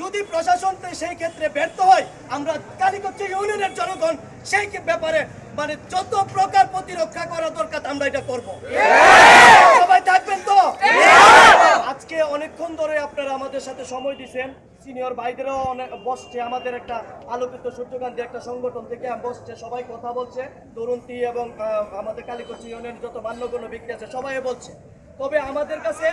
যদি প্রশাসন সেই ক্ষেত্রে ব্যর্থ হয়, আমরা কালীগঞ্জ ইউনিয়নের জনগণ সেই ব্যাপারে মানে যত প্রকার প্রতিরক্ষা করা দরকার, আমরা এটা করব। সবাই থাকবেন তো? আজকে অনেকক্ষণ ধরে আপনারা আমাদের সাথে সময় দিচ্ছেন সিনিয়র ভাইদেরও অনেক বসছে, আমাদের একটা আলোকিত সূর্যকান্তি একটা সংগঠন থেকে বসছে, সবাই কথা বলছে। তরুণটি এবং আমাদের কালীগঞ্জ ইউনিয়নের যত মান্যগণ্য ব্যক্তি আছে সবাই বলছে। তবে আমাদের কাছে,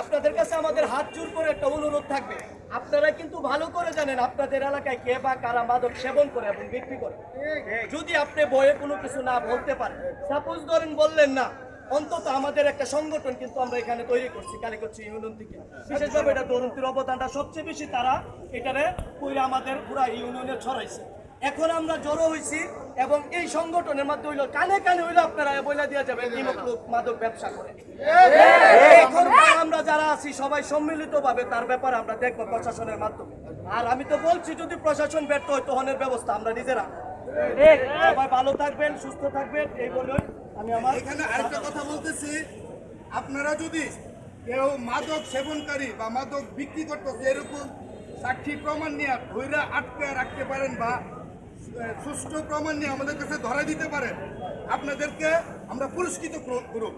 আপনাদের কাছে আমাদের হাত জোর করে একটা অনুরোধ থাকবে। আপনারা কিন্তু ভালো করে জানেন আপনাদের এলাকায় কে বা কারা মাদক সেবন করে এবং বিক্রি করে। যদি আপনি বয়ে কোনো কিছু না বলতে পারেন সাপোজ ধরেন বললেন না, অন্তত আমাদের একটা সংগঠন কিন্তু আমরা এখানে তৈরি করছি কালীগঞ্জ ইউনিয়ন থেকে। বিশেষভাবে এটা তরুণটির অবদানটা সবচেয়ে বেশি তারা এটারে কইরা আমাদের পুরা ইউনিয়নে ছড়াইছে। এখন আমরা জড়ো হয়েছি এবং এই সংগঠনের মাধ্যমে হইল কানে কানে হইল আপনারা বইলা দিয়ে যাবেন মাদক ব্যবসা করে। যারা আছি, সবাই সম্মিলিত ভাবে তার ব্যাপারে আমরা দেখব প্রশাসনের মাধ্যমে। আর আমি তো বলছি, যদি প্রশাসন ব্যর্থ হয়, তহনের ব্যবস্থা আমরা নিজেরা সবাই ভালো থাকবেন, সুস্থ থাকবেন, এই বলে আমি আমার এখানে আরেকটা কথা বলতেছি। আপনারা যদি কেউ মাদক সেবনকারী বা মাদক বিক্রি করতেছে, এরকম সাক্ষী প্রমাণ নিয়ে ধৈর্য আটকে রাখতে পারেন বা সুষ্ঠু প্রমাণ নিয়ে আমাদের কাছে ধরা দিতে পারেন, আপনাদেরকে আমরা পুরস্কৃত করব-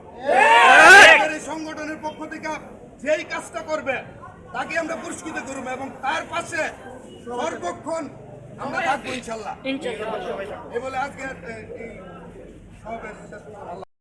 সংগঠনের পক্ষ থেকে যেই কাজটা করবে তাকে আমরা পুরস্কৃত করব এবং তার পাশে সর্বক্ষণ আমরা থাকব ইনশাল্লাহ। এই বলে আজকে সমাবেশ আল্লাহ